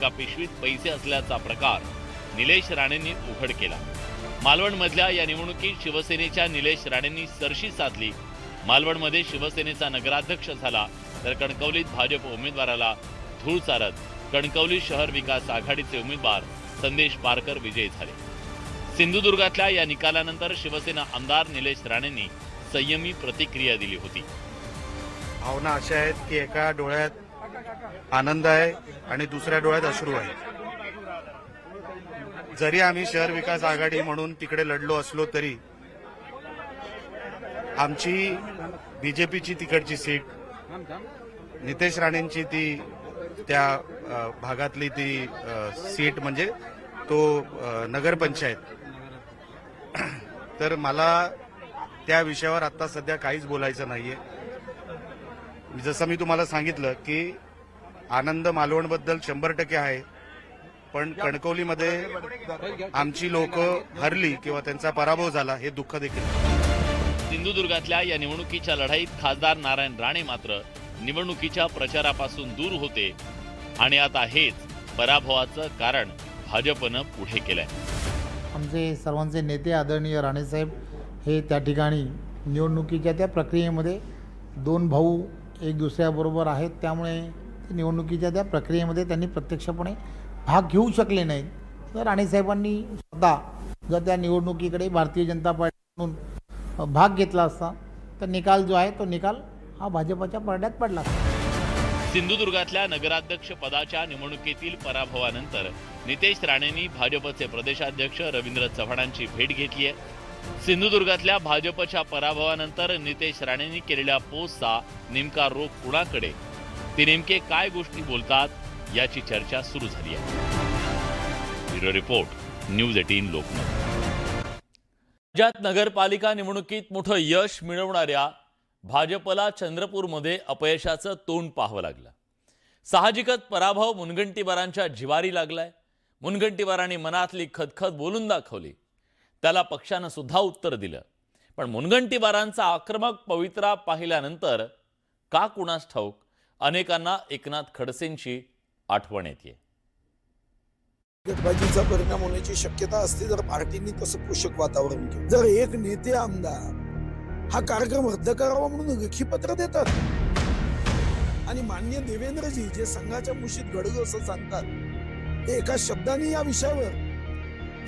एका पिशवीत पैसे असल्याचा प्रकार निलेश राणेंनी उघड केला. मालवणमधल्या या निवडणुकीत शिवसेनेच्या निलेश राणेंनी सरशी साधली. मालवणमध्ये शिवसेनेचा नगराध्यक्ष झाला तर कणकवलीत भाजप उमेदवाराला धूळ चारत कणकवली शहर विकास आघाडीचे उमेदवार संदेश पारकर विजयी झाले. सिंधुदुर्गातल्या या निकालानंतर शिवसेना आमदार निलेश राणेंनी संयमी प्रतिक्रिया दिली होती. भावना अशा आहेत की एका डोळ्यात आनंद आहे आणि दुसऱ्या डोळ्यात अश्रू आहे. जरी आम्ही शहर विकास आघाडी म्हणून तिकडे लढलो असलो तरी आमची बीजेपीची तिकडची सीट नितेश राणेंची ती त्या भागातली ती सीट म्हणजे तो नगरपंचायत. तर मला त्या विषयावर आता सध्या काहीच बोलायचं नाहीये. जसं मी तुम्हाला सांगितलं की आनंद मालवणबद्दल शंभर टक्के आहे. पण कणकवलीमध्ये आमची लोक हरली किंवा त्यांचा पराभव झाला हे दुःख देखील. सिंधुदुर्गातल्या या निवडणुकीच्या लढाईत खासदार नारायण राणे मात्र निवडणुकीच्या प्रचारापासून दूर होते. आणि आता हेच पराभवाचं कारण भाजपनं पुढे केलंय. आमचे सर्वांचे नेते आदरणीय राणेसाहेब हे त्या ठिकाणी निवडणुकीच्या त्या प्रक्रियेमध्ये दोन भाऊ एक दुसऱ्याबरोबर आहेत. त्यामुळे निवडणुकीच्या त्या प्रक्रियेमध्ये त्यांनी प्रत्यक्षपणे भाग घेऊ शकले नाहीत. तर राणेसाहेबांनी स्वतः जर त्या निवडणुकीकडे भारतीय जनता पार्टी म्हणून भाग घेतला असता तर निकाल जो आहे तो निकाल हा भाजपच्या पडद्यात पडला. असता सिंधुदुर्गातल्या नगराध्यक्ष पदाच्या निवडणुकीतील पराभवानंतर नितेश राणेंनी भाजपचे प्रदेशाध्यक्ष रवींद्र चव्हाणांची भेट घेतली आहे. सिंधुदुर्गातल्या भाजपच्या पराभवानंतर नितेश राणेंनी केलेल्या पोस्टचा नेमका रोख कुणाकडे ते नेमके काय गोष्टी बोलतात याची चर्चा सुरू झाली आहे. Bureau report news eighteen Lokmat. राज्यात नगरपालिका निवडणुकीत मोठं यश मिळवणाऱ्या भाजपला चंद्रपूरमध्ये अपयशाचं तोंड पाहावं लागलं. साहजिकच पराभव मुनगंटीवारांच्या जिवारी लागलाय. मुनगंटीवारांनी मनातली खदखद बोलून दाखवली. त्याला पक्षानं सुद्धा उत्तर दिलं. पण मुनगंटीवारांचा आक्रमक पवित्रा पाहिल्यानंतर का कुणास ठाऊक? अनेकांना एकनाथ खडसेंची आठवण येते. गटबाजीचा परिणाम होण्याची शक्यता असते जर पार्टींनी तसं पोषक वातावरण केलं. जर एक नेते आमदार हा कार्यक्रम रद्द करावा म्हणून लेखी पत्र देतात. आणि मान्य देवेंद्रजी जे संघाच्या मुशीत घडू असं सांगतात ते एका शब्दाने या विषयावर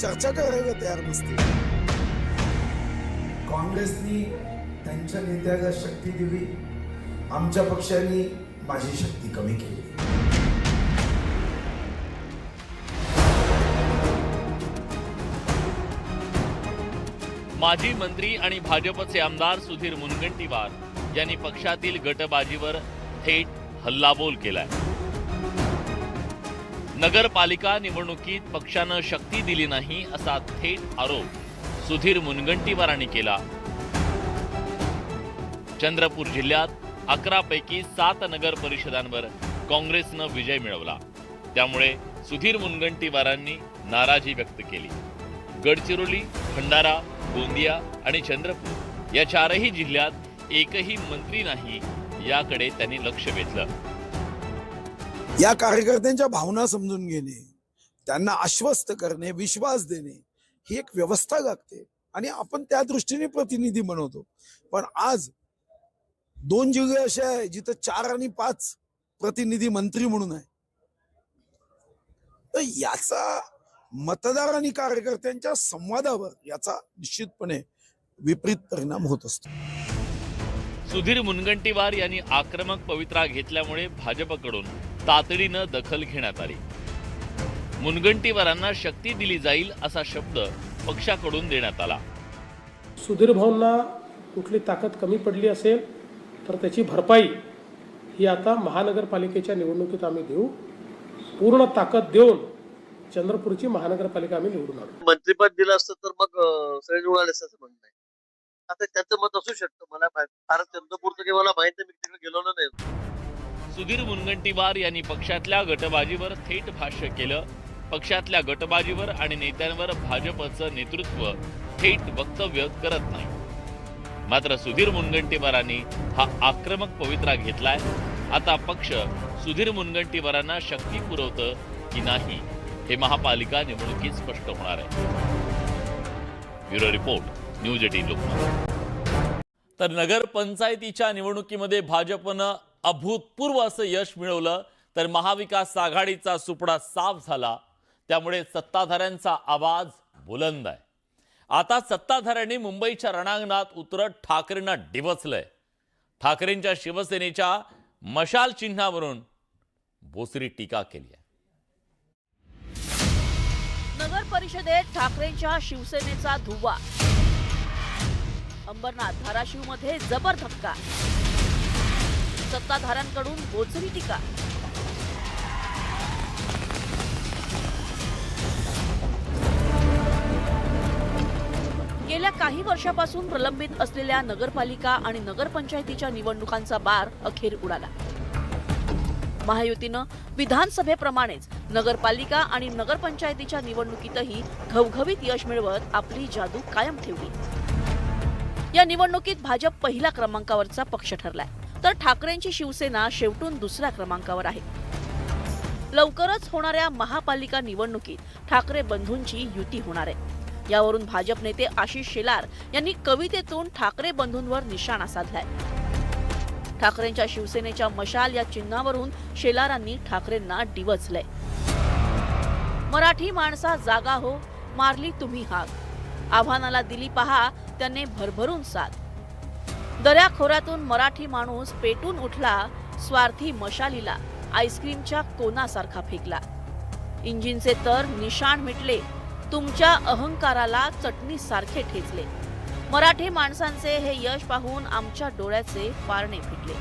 चर्चा करायला तयार नसते काँग्रेसनी त्यांच्या नेत्याला शक्ती दिली. आमच्या पक्षाने माझी शक्ती कमी केली. माजी मंत्री आणि भाजपचे आमदार सुधीर मुनगंटीवार यांनी पक्षातील गटबाजीवर थेट हल्लाबोल केलाय. नगरपालिका निवडणुकीत पक्षानं शक्ती दिली नाही असा थेट आरोप सुधीर मुनगंटीवारांनी केला. चंद्रपूर जिल्ह्यात अकरापैकी सात नगर परिषदांवर काँग्रेसनं विजय मिळवला. त्यामुळे सुधीर मुनगंटीवारांनी नाराजी व्यक्त केली. गडचिरोली भंडारा गोंदिया आणि चंद्रपूर या चारही जिल्ह्यात एकही मंत्री नाही याकडे त्यांनी लक्ष वेधलं. या कार्यकर्त्यांच्या भावना समजून घेणे त्यांना आश्वस्त करणे विश्वास देणे ही एक व्यवस्था लागते. आणि आपण त्या दृष्टीने प्रतिनिधी बनवतो. पण आज दोन जिल्हे असे आहे जिथं चार आणि पाच प्रतिनिधी मंत्री म्हणून आहे. तर याचा मतदार आणि कार्यकर्त्यांच्या संवादावर याचा निश्चितपणे विपरीत परिणाम होत असतो. सुधीर मुनगंटीवार यांनी आक्रमक पवित्रा घेतल्यामुळे भाजपकडून तातडीनं दखल घेण्यात आली. मुनगंटीवारांना शक्ती दिली जाईल असा शब्द पक्षाकडून देण्यात आला. सुधीर भाऊंना कुठली ताकद कमी पडली असेल तर त्याची भरपाई ही आता महानगरपालिकेच्या निवडणुकीत आम्ही देऊ. पूर्ण ताकद देऊन चंद्रपूरची महानगरपालिका आम्ही निवडून आणू. मंत्रीपद दिलं असतं तर मग आले असं म्हणणं आहे आता त्याचं मत असू शकतं. मला फार चंद्रपूरचं काही मला माहीत नाही. मी तिकडे गेलो नाही. सुधीर मुनगंटीवार यांनी पक्षातल्या गटबाजीवर थेट भाष्य केलं. पक्षातल्या गटबाजीवर आणि नेत्यांवर भाजपचं नेतृत्व थेट वक्तव्य करत नाही. मात्र सुधीर मुनगंटीवारांनी हा आक्रमक पवित्रा घेतलाय. आता पक्ष सुधीर मुनगंटीवारांना शक्ती पुरवतं की नाही हे महापालिका निवडणुकीत स्पष्ट होणार आहे. Bureau report news eighteen Lokmat. तर नगरपंचायतीच्या निवडणुकीमध्ये भाजपनं अभूतपूर्व असं यश मिळवलं तर महाविकास आघाडीचा सुपडा साफ झाला. त्यामुळे सत्ताधाऱ्यांचा आवाज बुलंद आहे. आता सत्ताधाऱ्यांनी मुंबईच्या रणांगणात उतरत ठाकरेंना डिवचलंय. ठाकरेंच्या शिवसेनेच्या मशाल चिन्हावरून बोसरी टीका केली आहे. नगर परिषदेत ठाकरेंच्या शिवसेनेचा धुवा. अंबरनाथ धाराशिवमध्ये जबर धक्का. सत्ताधाऱ्यांकडून भोसरी टीका. गेल्या काही वर्षापासून प्रलंबित असलेल्या नगरपालिका आणि नगरपंचायतीच्या निवडणुकांचा बार अखेर उडाला. महायुतीनं विधानसभेप्रमाणेच नगरपालिका आणि नगरपंचायतीच्या निवडणुकीतही घवघवीत यश मिळवत आपली जादू कायम ठेवली. या निवडणुकीत भाजप पहिल्या क्रमांकावरचा पक्ष ठरलाय. तर ठाकरेंची शिवसेना शेवटून दुसऱ्या क्रमांकावर आहे. लवकरच होणाऱ्या महापालिका निवडणुकीत ठाकरे बंधूंची युती होणार आहे. यावरून भाजप नेते आशिष शेलार यांनी कवितेतून ठाकरे बंधूंवर निशाणा साधलाय. ठाकरेंच्या शिवसेनेच्या मशाल या चिन्हावरून शेलारांनी ठाकरेंना डिवचलंय. मराठी माणसा जागा हो मारली तुम्ही हाक. आव्हानाला दिली पहा त्याने भरभरून साथ. दऱ्याखोऱ्यातून मराठी माणूस पेटून उठला स्वार्थी मशालीला. आईस्क्रीमच्या कोनासारखा फेकला. इंजिनचे तर निशाण मिटले तुमच्या अहंकाराला चटणीसारखे ठेचले. मराठी माणसांचे हे यश पाहून आमच्या डोळ्याचे पारणे फिटले.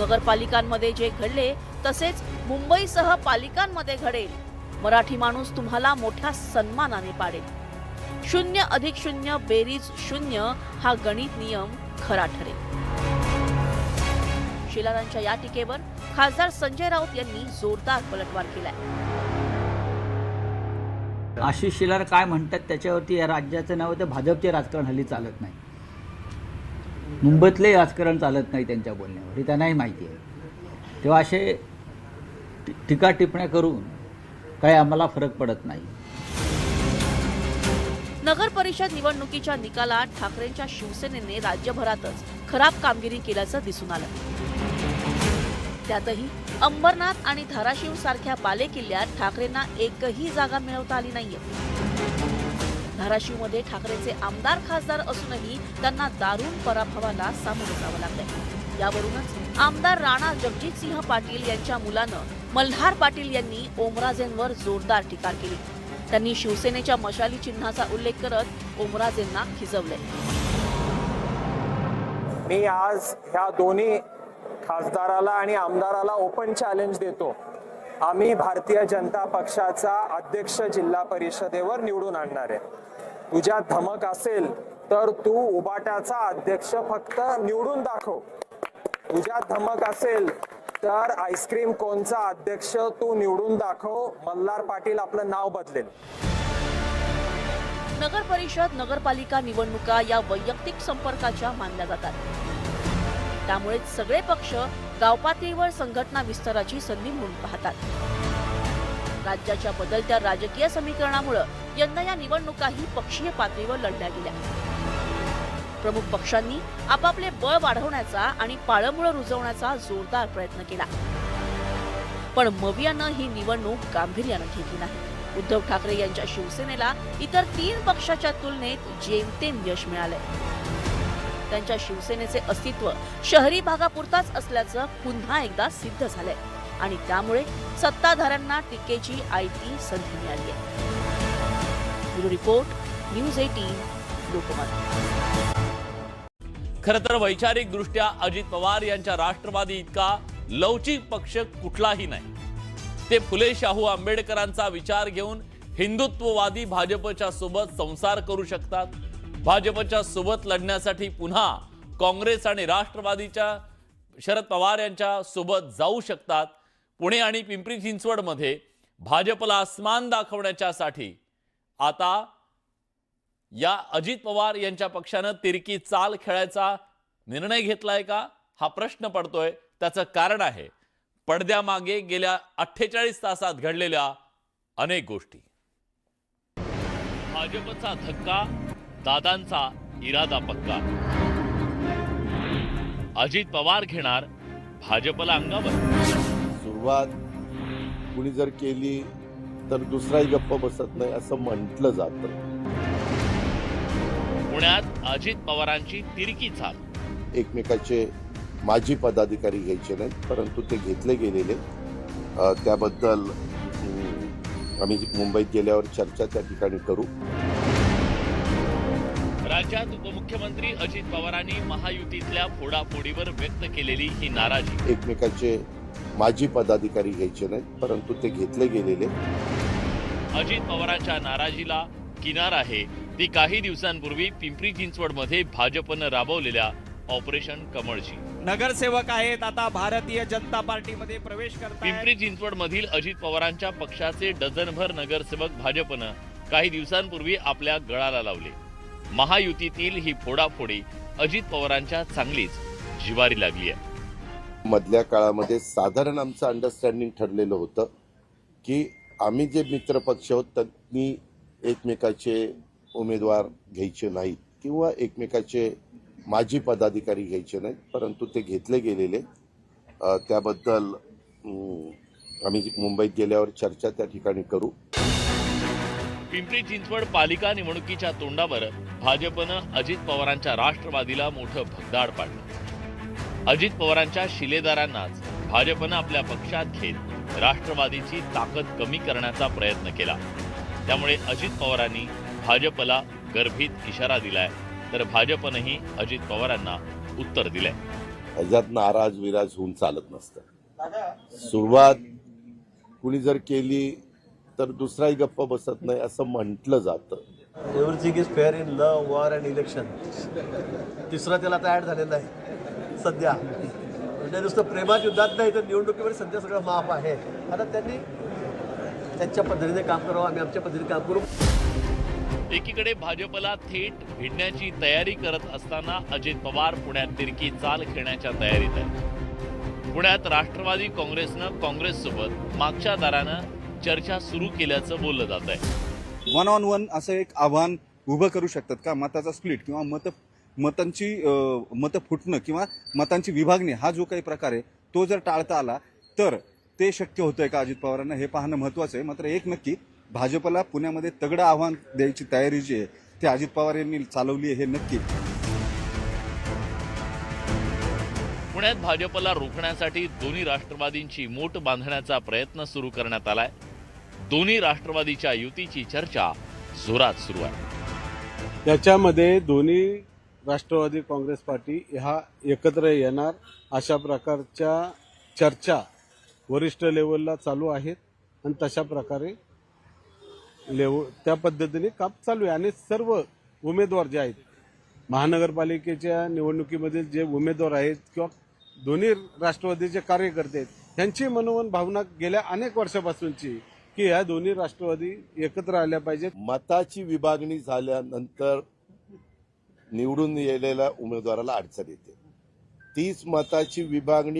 नगरपालिकांमध्ये जे घडले तसेच मुंबईसह पालिकांमध्ये घडेल. मराठी माणूस तुम्हाला मोठ्या सन्मानाने पाडेल. शून्य अधिक शून्य बेरीज शून्य हा गणित नियम खरा ठरेल. शिलारांच्या या टीकेवर खासदार संजय राऊत यांनी जोरदार पलटवार केलाय. आशिष शेलार काय म्हणतात त्याच्यावरती या राज्याचं नाव तर भाजपचे राजकारण हल्ली चालत नाही. मुंबईतले राजकारण चालत नाही त्यांच्या बोलण्यावर हे त्यांनाही माहिती आहे. तेव्हा असे टीका टिप्पण्या करून काही आम्हाला फरक पडत नाही. नगर परिषद निवडणुकीच्या निकालात ठाकरेंच्या शिवसेनेने राज्यभरातच खराब कामगिरी केल्याचं दिसून आलं. त्यातही अंबरनाथ आणि धाराशिव सारख्या बालेकिल्ल्यात ठाकरेंना एकही जागा मिळवता आली नाहीये. धाराशिवमध्ये ठाकरेंचे आमदार खासदार असूनही त्यांना दारुण पराभवाला सामोरं जावं लागलंय. यावरूनच आमदार राणा जगजितसिंह पाटील यांच्या मुलानं मल्हार पाटील यांनी ओमराजेंवर जोरदार टीका केली. त्यांनी शिवसेनेच्या मशाली चिन्हाचा उल्लेख करत ओमराजेंना खिजवले मी आज ह्या दोन्ही खासदाराला आणि आमदाराला ओपन चॅलेंज देतो. आम्ही भारतीय जनता पक्षाचा अध्यक्ष जिल्हा परिषदेवर निवडून आणणार आहे. तुझ्या धमक असेल तर तू उबाटाचा अध्यक्ष फक्त निवडून दाखव. तुझ्या धमक असेल तर आईस्क्रीम कोनचा अध्यक्ष तू निवडून दाखव. मल्हार पाटील आपलं नाव बदलेल. नगर परिषद नगरपालिका निवडणुका या वैयक्तिक संपर्काच्या मानल्या जातात. त्यामुळे सगळे पक्ष गावपातळीवर संघटना विस्ताराची संधी म्हणून पाहतात. राज्याच्या बदलत्या राजकीय समीकरणामुळे यंदा या निवडणुकाही पक्षीय पातळीवर लढल्या गेल्या. प्रमुख पक्षांनी आपापले बळ वाढवण्याचा आणि पाळंमुळं रुजवण्याचा जोरदार प्रयत्न केला. पण मवियानं ही निवडणूक गांभीर्यानं घेतली नाही. उद्धव ठाकरे यांच्या शिवसेनेला इतर तीन पक्षाच्या तुलनेत जेमतेम यश मिळालंय. त्यांच्या शिवसेनेचे अस्तित्व शहरी भागापुरताच असल्याचं पुन्हा एकदा सिद्ध झालंय. आणि त्यामुळे सत्ताधाऱ्यांना टीकेची आयती संधी मिळाली आहे. Bureau report news eighteen Lokmat. खरं तर वैचारिक दृष्ट्या अजित पवार यांच्या राष्ट्रवादी इतका लवचिक पक्ष कुठलाही नाही. ते फुले शाहू आंबेडकरांचा विचार घेऊन हिंदुत्ववादी भाजपच्या सोबत संसार करू शकतात भाजपच्या सोबत लढण्यासाठी पुन्हा काँग्रेस आणि राष्ट्रवादीच्या शरद पवार यांच्या सोबत जाऊ शकतात. पुणे आणि पिंपरी चिंचवडमध्ये भाजपला आसमान दाखवण्याच्यासाठी आता या अजित पवार यांच्या पक्षानं तिरकी चाल खेळायचा निर्णय घेतलाय का? हा प्रश्न पडतोय. त्याचं कारण आहे. पडद्यामागे गेल्या अठ्ठेचाळीस तासात घडलेल्या अनेक गोष्टी. भाजपचा धक्का दादांचा इरादा पक्का. अजित पवार घेणार भाजपला अंगावर. सुरुवात कुणी जर केली तर दुसराही गप्प बसत नाही असं म्हटलं जातं. पुण्यात अजित पवारांची तिरकी चाल. एकमेकाचे माजी पदाधिकारी घ्यायचे नाहीत परंतु ते घेतले गेलेले. त्याबद्दल आम्ही मुंबईत गेल्यावर चर्चा त्या ठिकाणी करू. राज्यात उपमुख्यमंत्री अजित पवारांनी महायुतीतल्या फोडाफोडीवर व्यक्त केलेली ही नाराजी. एकमेकाचे माजी पदाधिकारी घ्यायचे नाहीत परंतु ते घेतले गेलेले. अजित पवारांच्या नाराजीला किनार आहे. ती काही दिवसांपूर्वी पिंपरी चिंचवडमध्ये भाजपनं राबवलेल्या ऑपरेशन कमळची नगरसेवक आहेत आता भारतीय जनता पार्टीमध्ये प्रवेश करतात पिंपरी चिंचवड मधील अजित पवारांच्या पक्षाचे डझनभर नगरसेवक भाजपनं काही दिवसांपूर्वी आपल्या गळाला लावले. महायुतीतील ही फोडाफोडी अजित पवारांच्या चांगलीच जिवारी लागली आहे. मधल्या काळामध्ये साधारण आमचं अंडरस्टँडिंग ठरलेलं होतं की आम्ही जे मित्रपक्ष आहोत त्यांनी एकमेकाचे उमेदवार घ्यायचे नाहीत किंवा एकमेकाचे माजी पदाधिकारी घ्यायचे नाहीत परंतु ते घेतले गेलेले. त्याबद्दल आम्ही मुंबईत गेल्यावर चर्चा त्या ठिकाणी करू. पिंपरी चिंचवड पालिका निवडणुकीच्या तोंडावर भाजपनं अजित पवारांच्या राष्ट्रवादीला मोठं भगदाड पाडलं. अजित पवारांच्या शिलेदारांनाच भाजपनं आपल्या पक्षात घेत राष्ट्रवादीची ताकद कमी करण्याचा प्रयत्न केला. त्यामुळे अजित पवारांनी भाजपला गर्भित इशारा दिलाय. तर भाजपनंही अजित पवारांना उत्तर दिलंय. ह्याच्यात नाराज विराज होऊन चालत नसतं. सुरुवात कुणी जर केली तर दुसराही गप्प बसत नाही असं म्हटलं जातं. Everything is fair in love war and election तिसरा त्याला आता ऍड झालेला आहे. सध्या. म्हणजे नुसतं प्रेमात युद्धात नाही तर निवडणुकीमध्ये सध्या सगळं माफ आहे. आता त्यांनी त्यांच्या पद्धतीने काम करावं आम्ही आमच्या पद्धतीने काम करू. एकीकडे भाजपला थेट भिडण्याची तयारी करत असताना अजित पवार पुण्यात तिरकी चाल खेळण्याच्या तयारीत आहे पुण्यात राष्ट्रवादी काँग्रेसनं काँग्रेससोबत मागच्या दारानं चर्चा सुरू केल्याचं बोललं जात आहे. वन ऑन वन असं एक आव्हान उभं करू शकतात का? मताचा स्प्लिट किंवा मत मतांची मतं फुटणं किंवा मतांची विभागणी हा जो काही प्रकार आहे तो जर टाळता आला तर ते शक्य होतंय का अजित पवारांना? हे पाहणं महत्वाचं आहे. मात्र एक नक्की भाजपला पुण्यामध्ये तगडं आव्हान द्यायची तयारी जी आहे ती अजित पवार यांनी चालवली आहे हे नक्की. पुण्यात भाजपला रोखण्यासाठी दोन्ही राष्ट्रवादींची मोट बांधण्याचा प्रयत्न सुरू करण्यात आलाय. दोन्ही राष्ट्रवादीच्या युतीची चर्चा जोरात सुरू आहे. याच्यामध्ये दोन्ही राष्ट्रवादी काँग्रेस पार्टी ह्या एकत्र येणार अशा प्रकारच्या चर्चा वरिष्ठ लेवलला चालू आहेत आणि तशा प्रकारे लेव त्या पद्धतीने काम चालू आहे. आणि सर्व उमेदवार जे आहेत महानगरपालिकेच्या निवडणुकीमधील जे उमेदवार आहेत किंवा दोन्ही राष्ट्रवादीचे कार्यकर्ते आहेत त्यांची मनोमन भावना गेल्या अनेक वर्षापासूनची की या दोन्ही राष्ट्रवादी एकत्र आल्या पाहिजेत. मताची विभागणी झाल्यानंतर निवडून येलेल्या उमेदवाराला अडचण येते. तीच मताची विभागणी